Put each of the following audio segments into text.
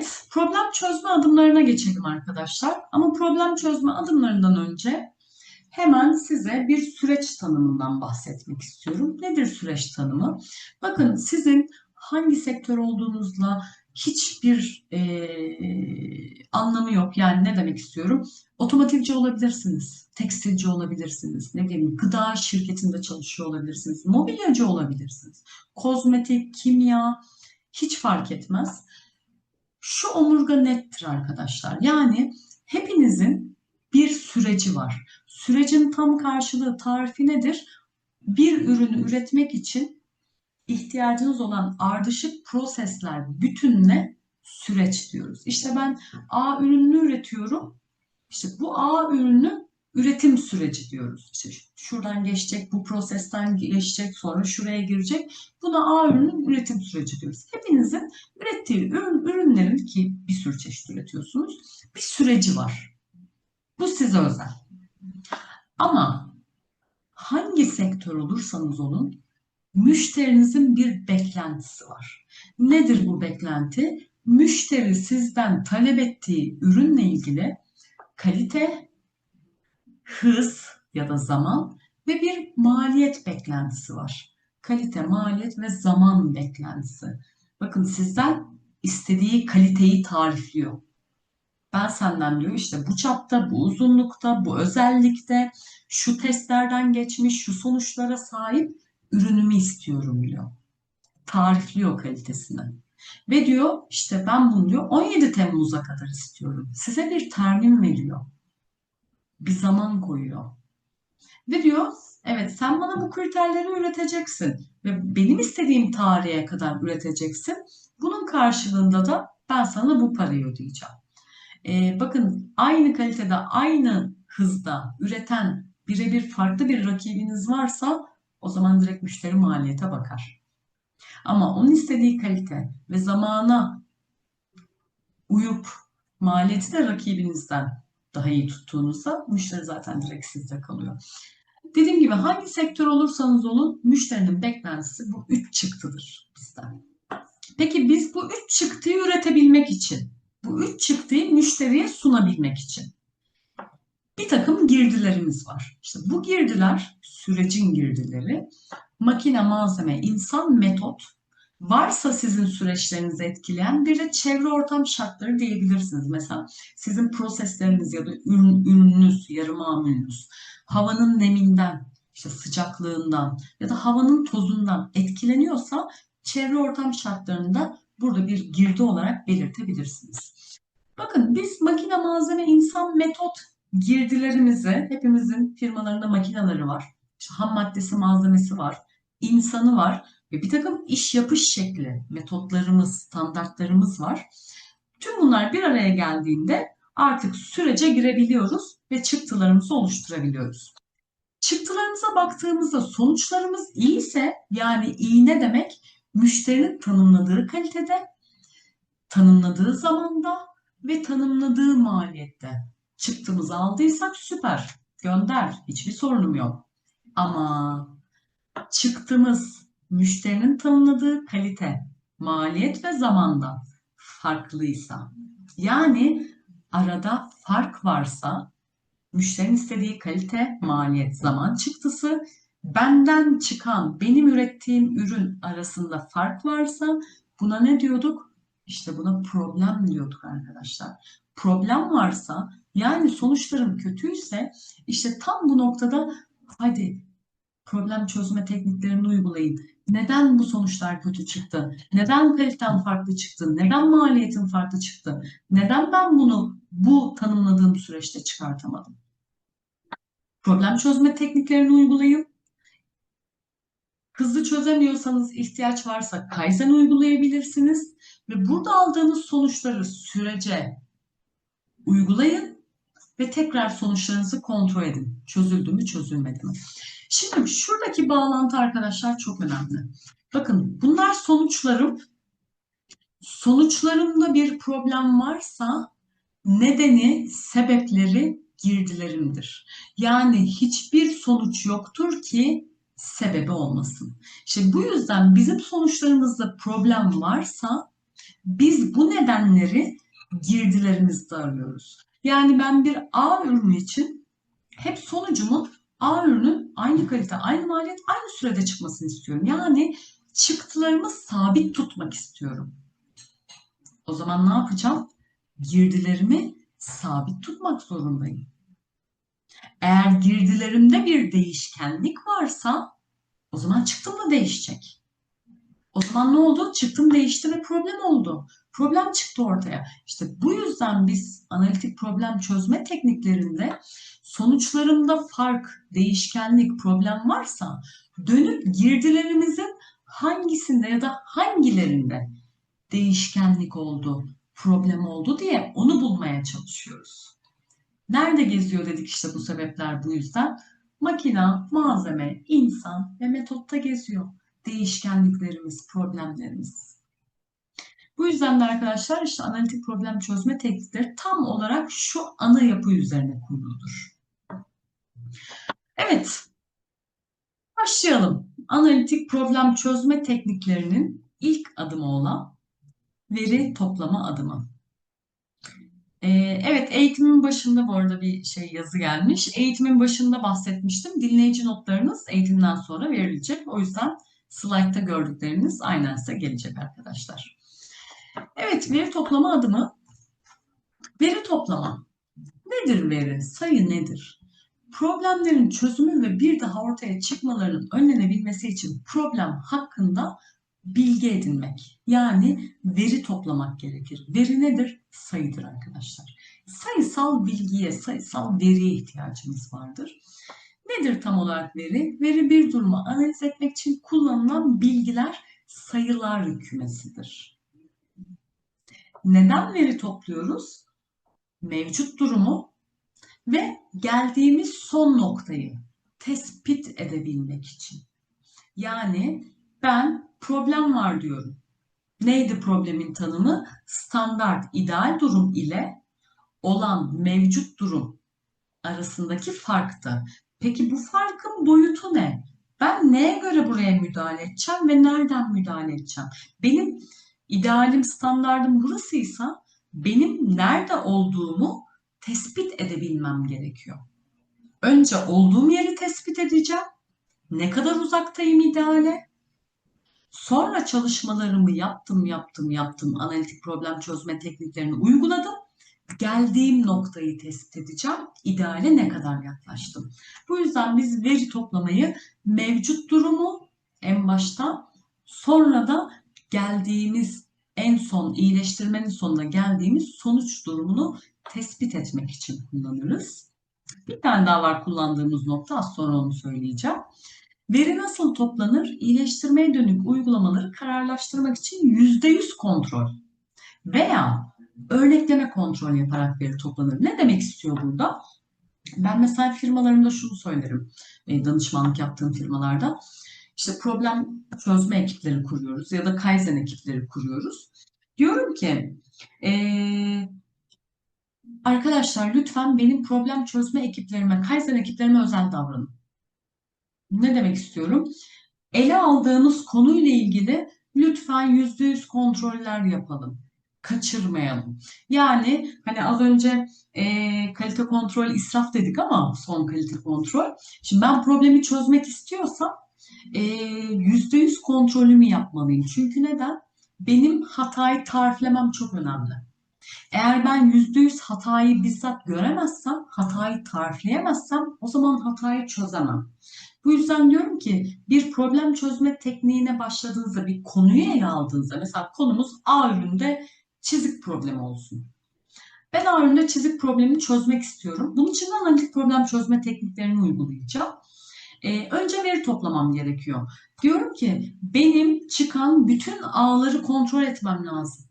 Evet, problem çözme adımlarına geçelim arkadaşlar. Ama problem çözme adımlarından önce hemen size bir süreç tanımından bahsetmek istiyorum. Nedir süreç tanımı? Bakın sizin hangi sektör olduğunuzla hiçbir e, anlamı yok. Yani ne demek istiyorum? Otomotivci olabilirsiniz, tekstilci olabilirsiniz, ne bileyim gıda şirketinde çalışıyor olabilirsiniz, mobilyacı olabilirsiniz, kozmetik, kimya hiç fark etmez şu omurga nettir arkadaşlar. Yani hepinizin bir süreci var. Sürecin tam karşılığı tarifi nedir? Bir ürünü üretmek için ihtiyacınız olan ardışık prosesler bütününe süreç diyoruz. İşte ben A ürününü üretiyorum. İşte bu A ürünü üretim süreci diyoruz. İşte şuradan geçecek, bu prosesten geçecek, sonra şuraya girecek. Buna A ürünün üretim süreci diyoruz. Hepinizin ürettiği ürün, ürünlerin ki bir sürü çeşit üretiyorsunuz, bir süreci var. Bu size özel. Ama hangi sektör olursanız olun, müşterinizin bir beklentisi var. Nedir bu beklenti? Müşteri sizden talep ettiği ürünle ilgili kalite, hız ya da zaman ve bir maliyet beklentisi var. Kalite, maliyet ve zaman beklentisi. Bakın sizden istediği kaliteyi tarifliyor. Ben senden diyor işte bu çapta, bu uzunlukta, bu özellikte, şu testlerden geçmiş, şu sonuçlara sahip ürünümü istiyorum diyor. Tarifliyor kalitesini. Ve diyor işte ben bunu diyor 17 Temmuz'a kadar istiyorum. Size bir termin veriyor bir zaman koyuyor. Ve diyor evet sen bana bu kriterleri üreteceksin ve benim istediğim tarihe kadar üreteceksin. Bunun karşılığında da ben sana bu parayı ödeyeceğim. Ee, bakın aynı kalitede aynı hızda üreten birebir farklı bir rakibiniz varsa o zaman direkt müşteri maliyete bakar. Ama onun istediği kalite ve zamana uyup maliyeti de rakibinizden daha iyi tuttuğunuzda müşteri zaten direkt sizde kalıyor. Dediğim gibi hangi sektör olursanız olun müşterinin beklentisi bu üç çıktıdır bizden. Peki biz bu üç çıktıyı üretebilmek için, bu üç çıktıyı müşteriye sunabilmek için bir takım girdilerimiz var. İşte bu girdiler sürecin girdileri, makine, malzeme, insan, metot varsa sizin süreçlerinizi etkileyen bir de çevre ortam şartları diyebilirsiniz. Mesela sizin prosesleriniz ya da ürün, ürününüz, yarı mamulünüz havanın neminden, işte sıcaklığından ya da havanın tozundan etkileniyorsa çevre ortam şartlarında burada bir girdi olarak belirtebilirsiniz. Bakın biz makine malzeme insan metot girdilerimizi hepimizin firmalarında makineleri var. İşte ham maddesi malzemesi var. İnsanı var ve bir takım iş yapış şekli, metotlarımız, standartlarımız var. Tüm bunlar bir araya geldiğinde artık sürece girebiliyoruz ve çıktılarımızı oluşturabiliyoruz. Çıktılarımıza baktığımızda sonuçlarımız iyiyse yani iyi ne demek? Müşterinin tanımladığı kalitede, tanımladığı zamanda ve tanımladığı maliyette çıktığımızı aldıysak süper. Gönder. Hiçbir sorunum yok. Ama çıktığımız müşterinin tanımladığı kalite, maliyet ve zamanda farklıysa yani arada fark varsa müşterinin istediği kalite, maliyet, zaman çıktısı benden çıkan, benim ürettiğim ürün arasında fark varsa buna ne diyorduk? İşte buna problem diyorduk arkadaşlar. Problem varsa yani sonuçlarım kötüyse işte tam bu noktada hadi problem çözme tekniklerini uygulayın. Neden bu sonuçlar kötü çıktı? Neden kaliten farklı çıktı? Neden maliyetin farklı çıktı? Neden ben bunu bu tanımladığım süreçte çıkartamadım? Problem çözme tekniklerini uygulayın. Hızlı çözemiyorsanız ihtiyaç varsa Kaizen uygulayabilirsiniz ve burada aldığınız sonuçları sürece uygulayın ve tekrar sonuçlarınızı kontrol edin. Çözüldü mü, çözülmedi mi? Şimdi şuradaki bağlantı arkadaşlar çok önemli. Bakın bunlar sonuçlarım. Sonuçlarımda bir problem varsa nedeni, sebepleri girdilerimdir. Yani hiçbir sonuç yoktur ki sebebi olmasın. İşte bu yüzden bizim sonuçlarımızda problem varsa Biz bu nedenleri girdilerimizde arıyoruz. Yani ben bir A ürünü için hep sonucumun A ürünün aynı kalite, aynı maliyet, aynı sürede çıkmasını istiyorum. Yani çıktılarımı sabit tutmak istiyorum. O zaman ne yapacağım? Girdilerimi sabit tutmak zorundayım. Eğer girdilerimde bir değişkenlik varsa o zaman çıktım da değişecek. O zaman ne oldu? Çıktım değişti ve problem oldu. Problem çıktı ortaya. İşte bu yüzden biz analitik problem çözme tekniklerinde sonuçlarımda fark, değişkenlik, problem varsa dönüp girdilerimizin hangisinde ya da hangilerinde değişkenlik oldu, problem oldu diye onu bulmaya çalışıyoruz. Nerede geziyor dedik işte bu sebepler bu yüzden. Makina, malzeme, insan ve metotta geziyor. Değişkenliklerimiz, problemlerimiz. Bu yüzden de arkadaşlar işte analitik problem çözme teknikleri tam olarak şu ana yapı üzerine kuruludur. Evet, başlayalım. Analitik problem çözme tekniklerinin ilk adımı olan veri toplama adımı. Ee, evet eğitimin başında bu arada bir şey yazı gelmiş. Eğitimin başında bahsetmiştim. Dinleyici notlarınız eğitimden sonra verilecek. O yüzden slaytta gördükleriniz aynen size gelecek arkadaşlar. Evet veri toplama adımı. Veri toplama. Nedir veri? Sayı nedir? Problemlerin çözümü ve bir daha ortaya çıkmalarının önlenebilmesi için problem hakkında bilgi edinmek. Yani veri toplamak gerekir. Veri nedir? Sayıdır arkadaşlar. Sayısal bilgiye, sayısal veriye ihtiyacımız vardır. Nedir tam olarak veri? Veri bir durumu analiz etmek için kullanılan bilgiler sayılar kümesidir. Neden veri topluyoruz? Mevcut durumu ve geldiğimiz son noktayı tespit edebilmek için. Yani ben problem var diyorum. Neydi problemin tanımı? Standart ideal durum ile olan mevcut durum arasındaki farktı. Peki bu farkın boyutu ne? Ben neye göre buraya müdahale edeceğim ve nereden müdahale edeceğim? Benim idealim, standardım burasıysa benim nerede olduğumu tespit edebilmem gerekiyor. Önce olduğum yeri tespit edeceğim. Ne kadar uzaktayım ideale? Sonra çalışmalarımı yaptım, yaptım, yaptım. Analitik problem çözme tekniklerini uyguladım. Geldiğim noktayı tespit edeceğim. İdeale ne kadar yaklaştım. Bu yüzden biz veri toplamayı mevcut durumu en başta sonra da geldiğimiz en son iyileştirmenin sonuna geldiğimiz sonuç durumunu tespit etmek için kullanırız. Bir tane daha var kullandığımız nokta az sonra onu söyleyeceğim. Veri nasıl toplanır? İyileştirmeye dönük uygulamaları kararlaştırmak için %100 kontrol veya örnekleme kontrol yaparak veri toplanır. Ne demek istiyor burada? Ben mesela firmalarımda şunu söylerim, e, danışmanlık yaptığım firmalarda. İşte problem çözme ekipleri kuruyoruz ya da Kaizen ekipleri kuruyoruz. Diyorum ki ee, arkadaşlar lütfen benim problem çözme ekiplerime, Kaizen ekiplerime özel davranın. Ne demek istiyorum? Ele aldığımız konuyla ilgili lütfen yüzde yüz kontroller yapalım. Kaçırmayalım. Yani hani az önce e, kalite kontrol israf dedik ama son kalite kontrol. Şimdi ben problemi çözmek istiyorsam yüzde yüz kontrolümü yapmalıyım. Çünkü neden? Benim hatayı tariflemem çok önemli. Eğer ben yüzde yüz hatayı bizzat göremezsem, hatayı tarifleyemezsem o zaman hatayı çözemem. Bu yüzden diyorum ki bir problem çözme tekniğine başladığınızda, bir konuyu ele aldığınızda, mesela konumuz A üründe çizik problemi olsun. Ben A üründe çizik problemini çözmek istiyorum. Bunun için analitik problem çözme tekniklerini uygulayacağım. Ee, önce veri toplamam gerekiyor. Diyorum ki benim çıkan bütün ağları kontrol etmem lazım.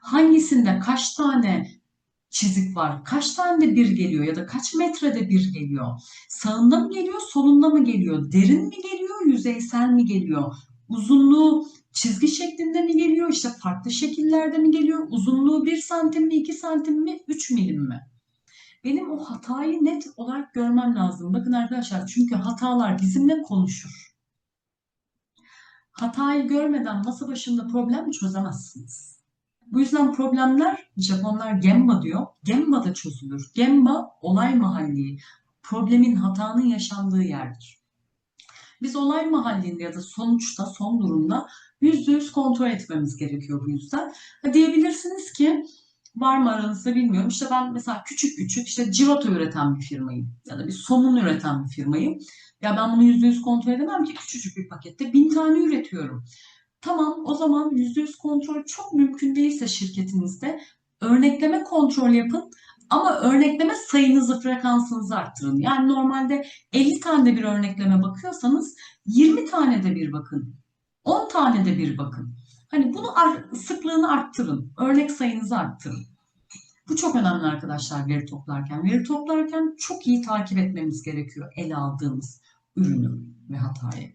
Hangisinde kaç tane çizik var? Kaç tane bir geliyor ya da kaç metrede bir geliyor? Sağında mı geliyor, solunda mı geliyor? Derin mi geliyor, yüzeysel mi geliyor? Uzunluğu çizgi şeklinde mi geliyor? İşte farklı şekillerde mi geliyor? Uzunluğu 1 santim mi, 2 santim mi, 3 milim mi? Benim o hatayı net olarak görmem lazım. Bakın arkadaşlar çünkü hatalar bizimle konuşur. Hatayı görmeden masa başında problem çözemezsiniz. Bu yüzden problemler Japonlar Gemba diyor. Gemba da çözülür. Gemba olay mahalli, problemin hatanın yaşandığı yerdir. Biz olay mahallinde ya da sonuçta son durumda yüzde yüz kontrol etmemiz gerekiyor bu yüzden. Ha diyebilirsiniz var mı aranızda bilmiyorum. İşte ben mesela küçük küçük işte civata üreten bir firmayım ya da bir somun üreten bir firmayım. Ya ben bunu yüzde yüz kontrol edemem ki küçücük bir pakette bin tane üretiyorum. Tamam o zaman yüzde yüz kontrol çok mümkün değilse şirketinizde örnekleme kontrol yapın ama örnekleme sayınızı, frekansınızı arttırın. Yani normalde 50 tane bir örnekleme bakıyorsanız 20 tane de bir bakın. 10 tane de bir bakın. Hani bunu sıklığını arttırın. Örnek sayınızı arttırın. Bu çok önemli arkadaşlar veri toplarken. Veri toplarken çok iyi takip etmemiz gerekiyor ele aldığımız ürünü ve hatayı.